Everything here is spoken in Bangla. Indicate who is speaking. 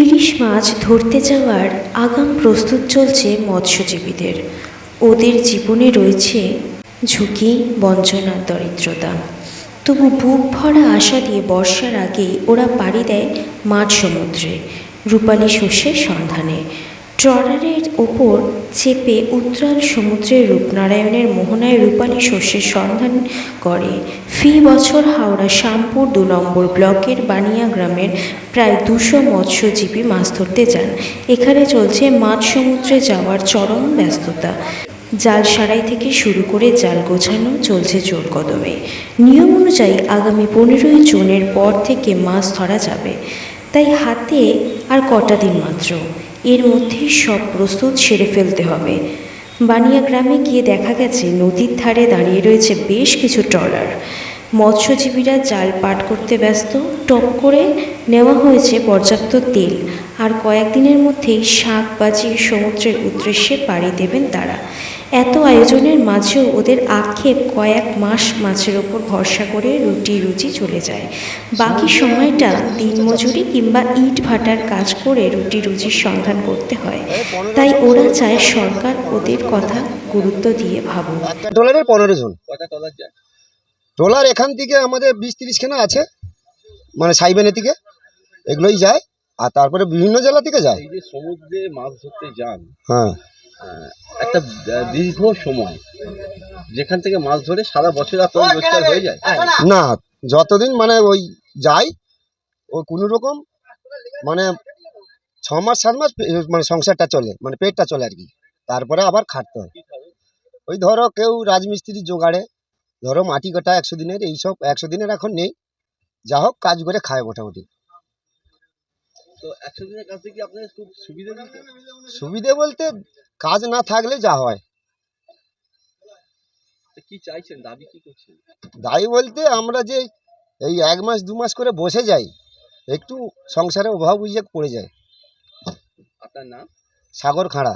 Speaker 1: ইলিশ মাছ ধরতে যাওয়ার আগাম প্রস্তুত চলছে মৎস্যজীবীদের। ওদের জীবনে রয়েছে ঝুঁকি বঞ্চনার দরিদ্রতা। তবু বুক ভরা আশা দিয়ে বর্ষার আগেই ওরা পাড়ি দেয় মাঠ সমুদ্রে, রূপালী শস্যের সন্ধানে। ট্রলারের ওপর চেপে উত্রাল সমুদ্রের রূপনারায়ণের মোহনায় রূপালী শস্যের সন্ধান করে। ফি বছর হাওড়া শ্যামপুর দু নম্বর ব্লকের বানিয়া গ্রামের প্রায় দুশো মৎস্যজীবী মাছ ধরতে যান। এখানে চলছে মাছ সমুদ্রে যাওয়ার চরম ব্যস্ততা। জাল সারাই থেকে শুরু করে জাল গোছানো চলছে জোর কদমে। নিয়ম অনুযায়ী আগামী পনেরোই জুনের পর থেকে মাছ ধরা যাবে। তাই হাতে আর কটা দিন মাত্র। এর মধ্যেই সব প্রস্তুত সেরে ফেলতে হবে। বানিয়া গ্রামে গিয়ে দেখা গেছে, নদীর ধারে দাঁড়িয়ে রয়েছে বেশ কিছু ট্রলার। মৎস্যজীবীরা জাল পাট করতে ব্যস্ত, টপ করে নেওয়া হয়েছে পর্যাপ্ত তেল। আর কয়েকদিনের মধ্যেই শাক বাজিয়ে সমুদ্রের উদ্দেশ্যে পাড়ি দেবেন তারা। এত আয়োজনের মাঝেও ওদের আক্ষেপ কয়েক মাস মাছের ওপর ভরসা করে রুটি রুচি চলে যায়। বাকি সময়টা দিনমজুরি কিংবা ইট ভাটার কাজ করে রুটি রুচির সন্ধান করতে হয়। তাই ওরা চায় সরকার ওদের কথা গুরুত্ব দিয়ে ভাবুক।
Speaker 2: ট্রলারে পনেরো জন। ট্রলার এখান থেকে আমাদের বিশ তিরিশ খানা আছে মানে সাইবেনের থেকে। এগুলোই যায় আর তারপরে বিভিন্ন জেলা থেকে যায়।
Speaker 3: সমুদ্রে মাছ ধরতে যান
Speaker 2: হ্যাঁ।
Speaker 3: একটা দীর্ঘ সময় যেখান থেকে মাছ ধরে সারা বছর আপনার রোজগার হয়ে যায়।
Speaker 2: না যতদিন মানে ওই যাই ও কোনো রকম মানে ছ মাস সাত মাস মানে সংসারটা চলে মানে পেটটা চলে আর কি। তারপরে আবার খাটতে হয়। ওই ধরো কেউ রাজমিস্ত্রি জোগাড়ে ধরো মাটি কাটা একশো দিনের এইসব একশো দিনের এখন নেই। যা হোক কাজ করে খায় মোটামুটি।
Speaker 3: তো একশো দিনের কাছে কি আপনার খুব সুবিধা দিতে
Speaker 2: সুবিধে বলতে কাজ না থাকলে যা হয়।
Speaker 3: কি চাইছেন? দাবি কি করছেন?
Speaker 2: দায়ী বলতে আমরা যে এই এক মাস দু মাস করে বসে যাই একটু সংসারে অভাব বুঝিয়ে পড়ে যায়।
Speaker 3: আপনার নাম?
Speaker 2: সাগর খাড়া।